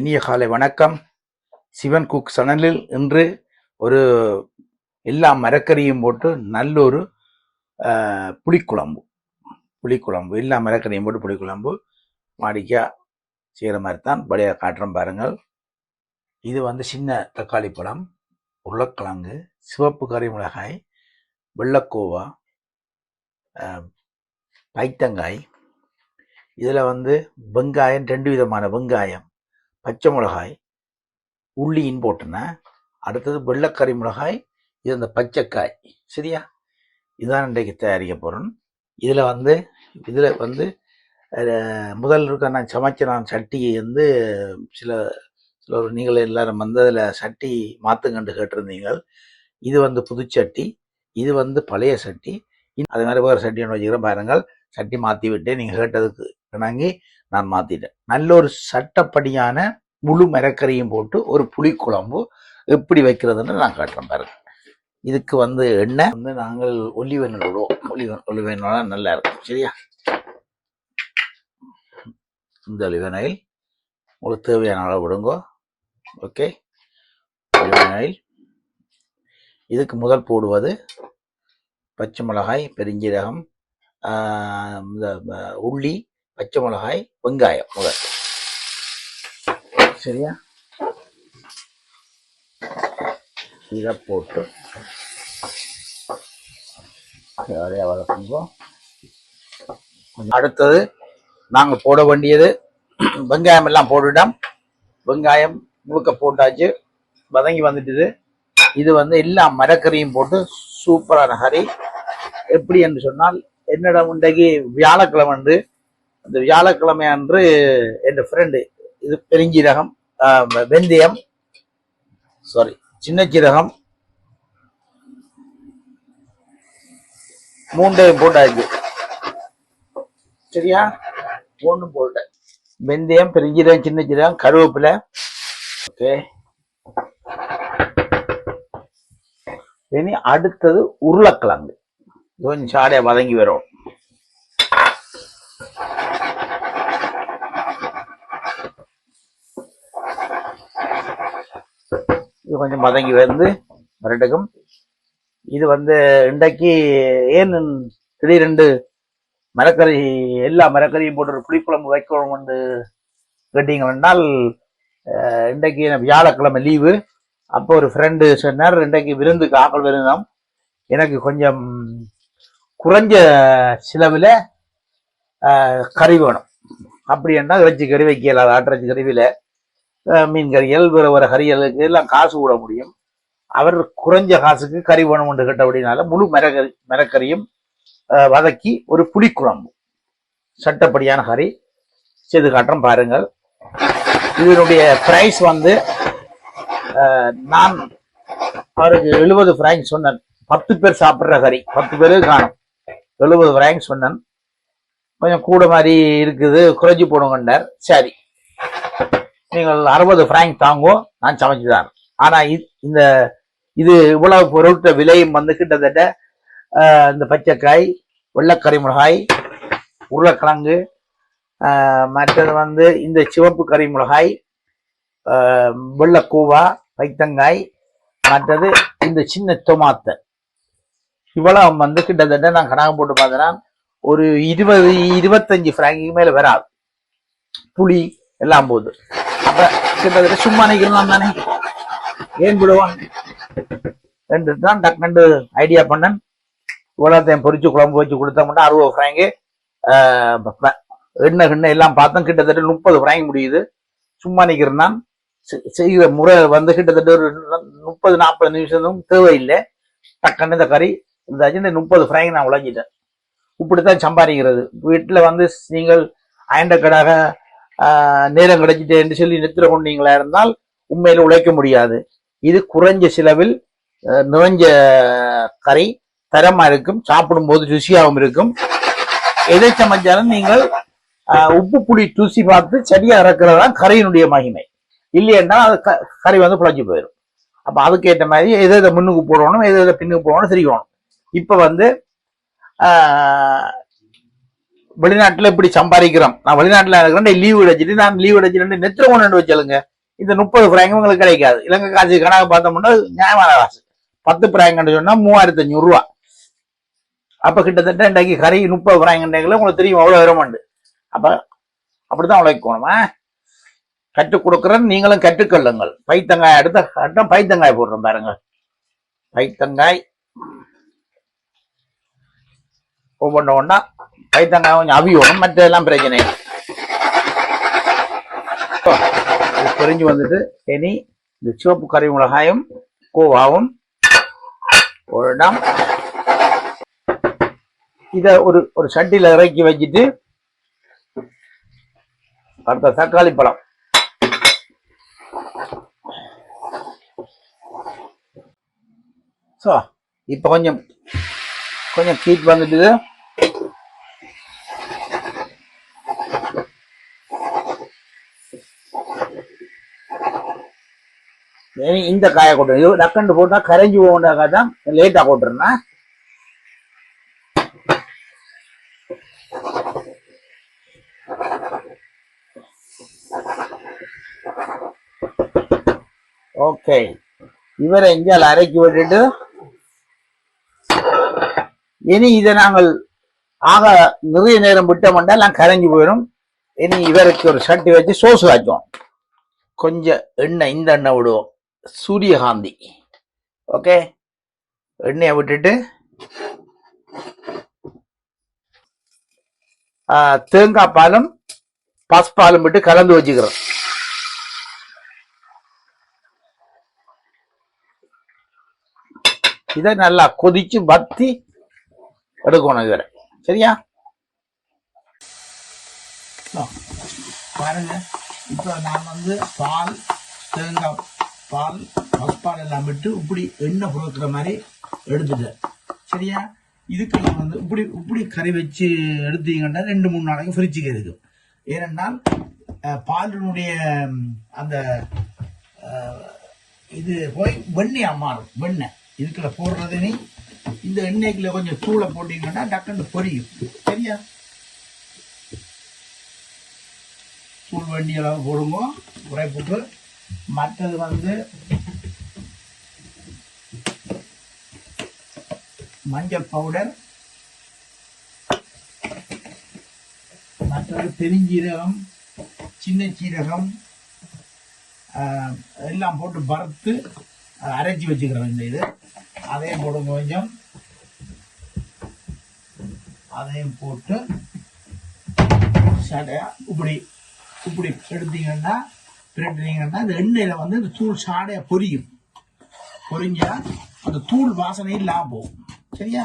இனிய காலை வணக்கம். சிவன் குக் சனலில் இன்று ஒரு எல்லா மரக்கறியும் போட்டு நல்ல ஒரு புளிக்குழம்பு. புளிக்குழம்பு எல்லா மரக்கறியும் போட்டு புளிக்குழம்பு. மாடிக்காக செய்கிற மாதிரி தான் பழைய காட்டுறோம் பாருங்கள். இது வந்து சின்ன தக்காளி பழம் உருளைக்கிழங்கு சிவப்பு கறி மிளகாய் வெள்ளக்கோவா பைத்தங்காய். இதில் வந்து வெங்காயம் ரெண்டு விதமான வெங்காயம். பச்சை மிளகாய் உள்ளியின் போட்டுனேன் அடுத்தது வெள்ளைக்கறி மிளகாய் இது அந்த பச்சைக்காய் சரியா? இதுதான் இன்றைக்கு தயாரிக்க போகிறேன் இதில் வந்து இதில் வந்து முதல் இருக்க நான் சமைச்ச நான் சட்டியை வந்து சில சில ஒரு நீங்கள் எல்லாரும் வந்து அதில் சட்டி மாற்றுங்கண்டு கேட்டிருந்தீங்க. இது வந்து புதுச்சட்டி இது வந்து பழைய சட்டி. இன்னும் அது மாதிரி வேறு சட்டி ஒன்று வச்சுக்கிறேன் பாருங்கள். சட்டி மாற்றி விட்டு நீங்கள் கேட்டதுக்கு இணங்கி நான் மாற்றிட்டேன் நல்ல ஒரு சட்டப்படியான முழு மரக்கறியும் போட்டு ஒரு புளிக்குழம்பு எப்படி வைக்கிறதுன்னு நான் காட்டுறேன் பாருங்க. இதுக்கு வந்து எண்ணெய் வந்து நாங்கள் ஒலிவெண்ணெய் விடுவோம். ஒலிவன் ஒலிவெண்ணெய் நல்லா இருக்கும். சரியா? இந்த ஒலிவெண்ணெயில் உங்களுக்கு தேவையான அளவு விடுங்க. ஓகே? ஒலிவெண்ணெயில் இதுக்கு முதல் போடுவது பச்சை மிளகாய் பெருஞ்சீரகம் இந்த உள்ளி பச்சை மிளகாய் வெங்காயம் முதல். சரியா? இதை போட்டு நிறையா அடுத்தது நாங்கள் போட வேண்டியது வெங்காயம் எல்லாம் போட்டுட்டோம். வெங்காயம் முழுக்க போட்டாச்சு. வதங்கி வந்துட்டுது. இது வந்து எல்லா மரக்கறியும் போட்டு சூப்பரான கறி. எப்படி என்று சொன்னால் என்னிடம் இன்றைக்கு வியாழக்கிழமை இந்த அந்த வியாழக்கிழமை அன்று என் ஃப்ரெண்டு இது பெருஞ்சீரகம் ஆஹ், வெந்தயம் சாரி சின்ன சீரகம் மூண்டையும் போட்டாச்சு. சரியா? மூணும் போட்டேன். வெந்தயம் பெருஞ்சீரகம் சின்ன சீரகம் கருவேப்பிலை. ஓகே. இனி அடுத்தது உருளைக்கிழங்கு. கொஞ்சம் சாடையை வதங்கி வரும். இது கொஞ்சம் மதங்கி வந்து வரட்டுக்கும் இது வந்து இன்றைக்கு ஏன் திடீரெண்டு மரக்கறி எல்லா மரக்கறியும் போட்டு ஒரு புளிக்குழம்பு வைக்கணும்னு கேட்டீங்கன்னால் இன்றைக்கு வியாழக்கிழமை லீவு. அப்போ ஒரு ஃப்ரெண்டு சொன்னார் இன்றைக்கு விருந்துக்கு ஆக்கள் விருந்தம் எனக்கு கொஞ்சம் குறைஞ்ச செலவில் கறி வேணும். அப்படி என்ன இறைச்சி கறி வைக்கல ஆட்டிறைச்சி கறிவில் மீன் கறிகள் வேறு வேறு கறிகளுக்கு எல்லாம் காசு விட முடியும். அவர் குறைஞ்ச காசுக்கு கறி வேணும்னு கேட்டபடினால முழு மரக்கறி மரக்கறியும் வதக்கி ஒரு புளிக்குழம்பு. சட்டப்படியான கறி. செய்து காட்டுறோம் பாருங்கள். இதனுடைய பிரைஸ் வந்து நான் அவருக்கு எழுபது ஃப்ராங்க் சொன்னேன். பத்து பேர் சாப்பிட்ற கறி. பத்து பேருக்கு காணும். எழுபது ஃப்ராங்க் சொன்னேன். கொஞ்சம் கூட மாதிரி இருக்குது. குறைஞ்சி போடுங்கன்னார். சரி. நீங்கள் அறுபது ஃப்ராங்க் தாங்கும் நான் சமைச்சு தரேன். ஆனால் இ- இந்த இது இவ்வளவு பொருட்கள் விலையும் வந்து கிட்டத்தட்ட இந்த பச்சைக்காய் வெள்ளைக்கறி மிளகாய் உருளைக்கிழங்கு மற்றது வந்து இந்த சிவப்பு கறி மிளகாய் வெள்ளைக்கூவா வைத்தங்காய் மற்றது இந்த சின்ன டொமாத்தை இவ்வளவு வந்து கிட்டத்தட்ட நான் கணக்கு போட்டு பார்த்தேன்னா ஒரு இருபது இருபத்தஞ்சு ஃப்ராங்கிக்கு மேலே வராது. புளி எல்லாம் போகுது. அப்ப கிட்டத்தட்ட சும்மா நிக்கலாம் தானே. ஏன் விடுவான் ரெண்டு தான் டக்குனு ஐடியா பண்ணேன். இவ்வளோத்தையும் பொரிச்சு குழம்பு வச்சு கொடுத்தோம்னா அறுபது ஃப்ராங்கு எண்ணெய் எண்ணெய் எல்லாம் பார்த்தோம். கிட்டத்தட்ட முப்பது ஃப்ராங்க் முடியுது. சும்மா நிற்கிறேன் நான். செ- செய்கிற முறை வந்து கிட்டத்தட்ட ஒரு முப்பது நாற்பது நிமிஷமும் தேவையில்லை. டக்குன்னு இந்த கறி இருந்தாச்சு இந்த முப்பது ஃப்ராங்க் நான் உழைஞ்சிட்டேன் இப்படித்தான் சம்பாதிக்கிறது. வீட்டில் வந்து நீங்கள் அயண்டக்கடாக நேரம் கிடைச்சிட்டு என்று சொல்லி நிறுத்திட கொண்டீங்களா இருந்தால் உண்மையில உழைக்க முடியாது. இது குறைஞ்ச செலவில் அஹ், நிறைஞ்ச கறி தரமா இருக்கும் சாப்பிடும்போது ருசியாகவும் இருக்கும். எதை சமைச்சாலும் நீங்கள் உப்பு புளி தூசி பார்த்து சரியா இறக்குறது தான் கறியினுடைய மகிமை. இல்லையென்றால் அது க- கறி வந்து புழைச்சி போயிடும். அப்போ அதுக்கேற்ற மாதிரி எதை எதை முன்னுக்கு போடணும் எதை எதை பின்னுக்கு போடணும் தெரியணும் இப்ப வந்து ஆஹ், வெளிநாட்டுல இப்படி சம்பாதிக்கிறோம். நான் வெளிநாட்டுல இருக்கிறேன் லீவ் அடிச்சிட்டு நான் லீவ் அடிச்சிட்டு நெத்திர கொண்டு வச்சலுங்க இந்த முப்பது பிராங்க் உங்களுக்கு கிடைக்காது. இலங்கை காசு கணக்கு பார்த்தோம்னா நியாயமான காசு. பத்து பிராங்க் சொன்னா மூவாயிரத்தி அஞ்சூறு ரூபா அப்ப கிட்டத்தட்ட இன்றைக்கு கறி முப்பது பிராங்க் உங்களுக்கு தெரியும் அவ்வளவு வருமாண்டு அப்ப அப்படிதான் உழைக்கணுமா கற்றுக் கொடுக்குறேன் நீங்களும் கற்றுக்கொள்ளுங்கள் பைத்தங்காய் அடுத்த கட்டம் பைத்தங்காய் போடுறோம் பாருங்க. பைத்தங்காய். ஒவ்வொன்று ஒன்றா பைத்தங்காய் கொஞ்சம் அவியோகம் மற்றதெல்லாம் பிரச்சனை. பொறிஞ்சு வந்துட்டு இனி இந்த சிவப்பு கறி மிளகாயும் கோவாவும் ஒரு இடம். ஒரு ஒரு சட்டியில இறக்கி வச்சுட்டு அடுத்த தக்காளி பழம். ஸோ இப்போ கொஞ்சம் கொஞ்சம் ஹீட் வந்துட்டு இனி இந்த காயை கொட்டு. இது டக்கண்டு போட்டா கரைஞ்சி போகண்டாக்கா தான் லேட்டா கொட்டுறேன்னா ஓகே இவரை இங்கே அரைக்கி விட்டுட்டு இனி இதை நாங்கள் ஆக நிறைய நேரம் விட்டோம்னா எல்லாம் கரைஞ்சி போயிடும். இனி இவருக்கு ஒரு சட்டி வச்சு சோஸ் காய்ச்சுவோம் கொஞ்சம் எண்ணெய் இந்த எண்ணெய் விடுவோம். சூரியகாந்தி. ஓகே? எண்ணெயை விட்டுட்டு. தேங்காய் பாலும் பசுப்பாலும் விட்டு கலந்து வச்சுக்கிறோம். இதை நல்லா கொதிச்சு வத்தி எடுக்கணும் இதில் சரியா? பாருங்க இப்போ நான் வந்து பால் தேங்காய் பால் பசுப்பால் எல்லாம் விட்டு இப்படி எண்ணெய் புறக்கிற மாதிரி எடுத்துட்டேன். சரியா? இதுக்கு நான் வந்து இப்படி இப்படி கறி வச்சு எடுத்தீங்கன்னா ரெண்டு மூணு நாளைக்கு ஃப்ரிட்ஜுக்கு இருக்கும் ஏனென்றால் பாலினுடைய அந்த இது போய் வெண்ணெயா மாறும் வெண்ணெய். இதுக்குள்ள போடுறது நீ இந்த எண்ணெய்க்குள்ள கொஞ்சம் தூளை போட்டிங்கன்னா டக்குன்னு பொரியும். சரியா? தூள் வண்டி அளவு போடுங்க உரைப்புக்கு மற்றது வந்து மஞ்சள் பவுடர். மற்றது பெருஞ்சீரகம் சின்ன சீரகம் ஆஹ், எல்லாம் போட்டு வறுத்து அரைச்சி வச்சுக்கிறோம் இந்த இது. அதையும் போடுங்க கொஞ்சம். அதையும் போட்டு சட இப்படி இப்படி எடுத்தீங்கன்னா பிரட்டினீங்கன்னா அந்த எண்ணெயில் வந்து இந்த தூள் சாடையா பொரியும். பொரிஞ்சா அந்த தூள் வாசனை இல்லாம போகும் சரியா?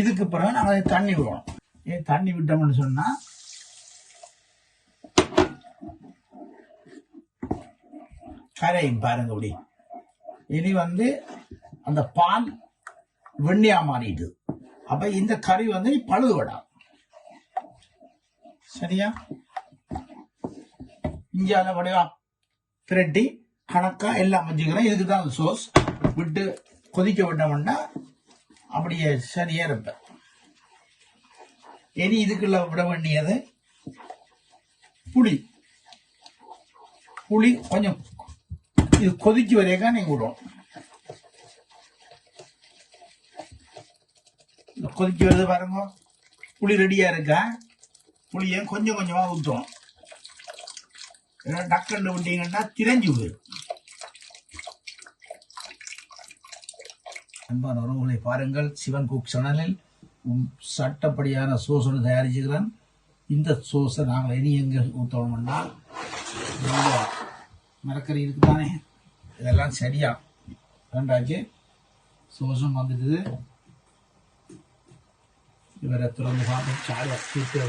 இதுக்கு பிறகு நாங்கள் தண்ணி விடணும் ஏன் தண்ணி விட்டோம்னு சொன்னால் கரையும் பாருங்க அப்படி. இனி வந்து அந்த பால் வெண்ணியா மாறிட்டு. அப்ப இந்த கறி வந்து பழுதுபடாது சரியா? இஞ்சால வடிவா திரட்டி கணக்கா எல்லாம் வச்சுக்கிறேன். இதுக்கு தான் அந்த சோஸ் விட்டு கொதிக்க விட்டோம்னா அப்படியே சரியா இருப்பேன். இனி இதுக்குள்ள விட வேண்டியது புளி. புளி கொஞ்சம் இது கொதிக்கு வரையக்கா நீங்க விடும் கொதிக்கு வருது பாருங்க. புளி ரெடியா இருக்கா? புளியை கொஞ்சம் கொஞ்சமா ஊற்றுவோம் ஏன்னா டக்குன்னு விட்டீங்கன்னா திரைஞ்சு போயிடும் அன்பான உறவுகளை பாருங்கள். சிவன் குக் சேனலில் உம் சட்டப்படியான சோசனை தயாரிச்சுக்கிறேன். இந்த சோஸை நாங்கள் இனி எங்கே ஊற்றணும்னா இந்த மரக்கறி இருக்குதானே? இதெல்லாம் சரியா? ரெண்டாச்சு சோசம் வந்துடுது இவரை திறந்து பார்த்து சாலை கூட்டு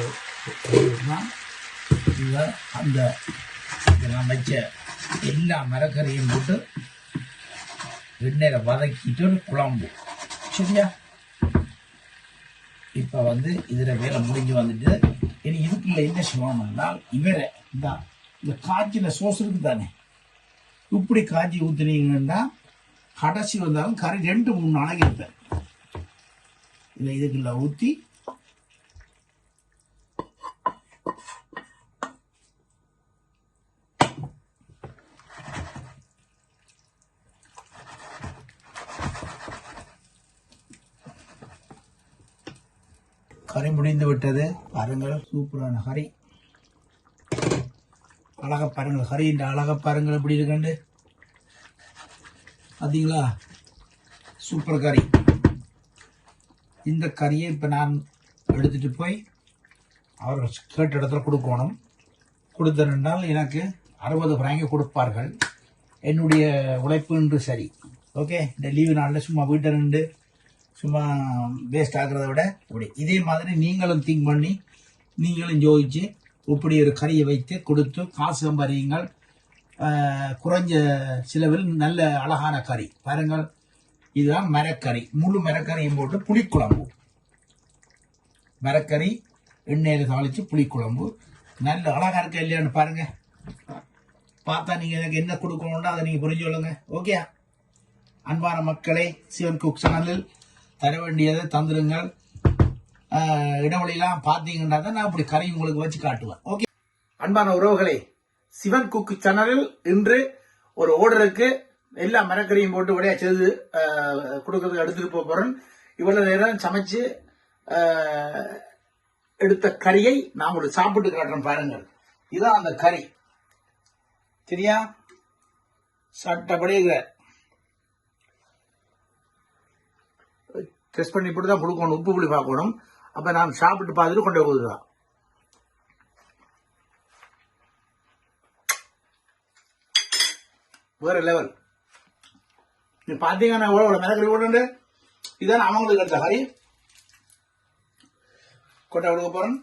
இதை அந்த இதெல்லாம் வச்ச எல்லா மரக்கறியும் போட்டு எண்ணெயில் வதக்கிட்டு ஒரு குழம்பு. சரியா? இப்போ வந்து இதில் வேலை முடிஞ்சு வந்துட்டு இனி இதுக்குள்ள என்ன செய்வோம் என்றால் இவரை இந்த இந்த காய்ச்சின சோஸ் இருக்கு தானே? இப்படி காய்ச்சி ஊற்றுனீங்கன்னா கடைசி வந்தாலும் கறி ரெண்டு மூணு நாளைக்கு இருப்பேன். இதை இதுக்குள்ள ஊற்றி கறி முடிந்து விட்டது. பாருங்கள் சூப்பரான கறி. அழகா பாருங்கள் கறி இந்த அழகா பாருங்கள் எப்படி இருக்குண்டு பார்த்தீங்களா சூப்பர் கறி. இந்த கறியை இப்போ நான் எடுத்துட்டு போய் அவர்கள் கேட்ட இடத்துல கொடுக்கணும். கொடுத்தனால் எனக்கு அறுபது பிராங்கி கொடுப்பார்கள். என்னுடைய உழைப்பு என்று சரி. ஓகே இந்த லீவு நாளில் சும்மா வீட்டில் நின்று சும்மா வேஸ்ட் ஆகுறத விட இப்படி இதே மாதிரி நீங்களும் திங்க் பண்ணி நீங்களும் ஜோதிச்சு இப்படி ஒரு கறியை வைத்து கொடுத்து காசு சம்பாதியுங்கள். குறைஞ்ச செலவில் நல்ல அழகான கறி. பாருங்கள் இதுதான் மரக்கறி. முழு மரக்கறியும் போட்டு புளிக்குழம்பு. மரக்கறி எண்ணெயில் தாளித்து புளிக்குழம்பு. நல்ல அழகாக இருக்கா இல்லையான்னு பாருங்கள் பார்த்தா நீங்கள் எனக்கு என்ன கொடுக்கணும்னா அதை நீங்கள் புரிஞ்சு சொல்லுங்கள் ஓகே அன்பான மக்களே சிவன் குக் சேனலில் தர வேண்டியதை தந்துடுங்கள் ஆஹ், இடைவெளியெல்லாம் பார்த்தீங்கன்னா தான் நான் இப்படி கறி உங்களுக்கு வச்சு காட்டுவேன். ஓகே அன்பான உறவுகளே சிவன் குக்கு சேனலில் இன்று ஒரு ஓர்டருக்கு எல்லா மரக்கறியும் போட்டு உடைய செய்து கொடுக்கறதுக்கு எடுத்துட்டு போக போறேன். இவ்வளவு நேரம் சமைச்சு எடுத்த கறியை நான் உங்களுக்கு சாப்பிட்டு காட்டுறேன் பாருங்கள். இதுதான் அந்த கறி. சரியா? சட்டப்படி டெஸ்ட் பண்ணி போட்டு தான் கொடுக்கணும் உப்பு புளி பார்க்கணும் அப்போ நான் சாப்பிட்டு பார்த்துட்டு கொண்டு போகுதுதான் வேற லெவல் நீ பார்த்தீங்கன்னா எவ்வளோ மிளகறி போட்டு இதான் அவங்களுக்கு எடுத்த ஹரி கொட்டை கொடுக்க போகிறேன்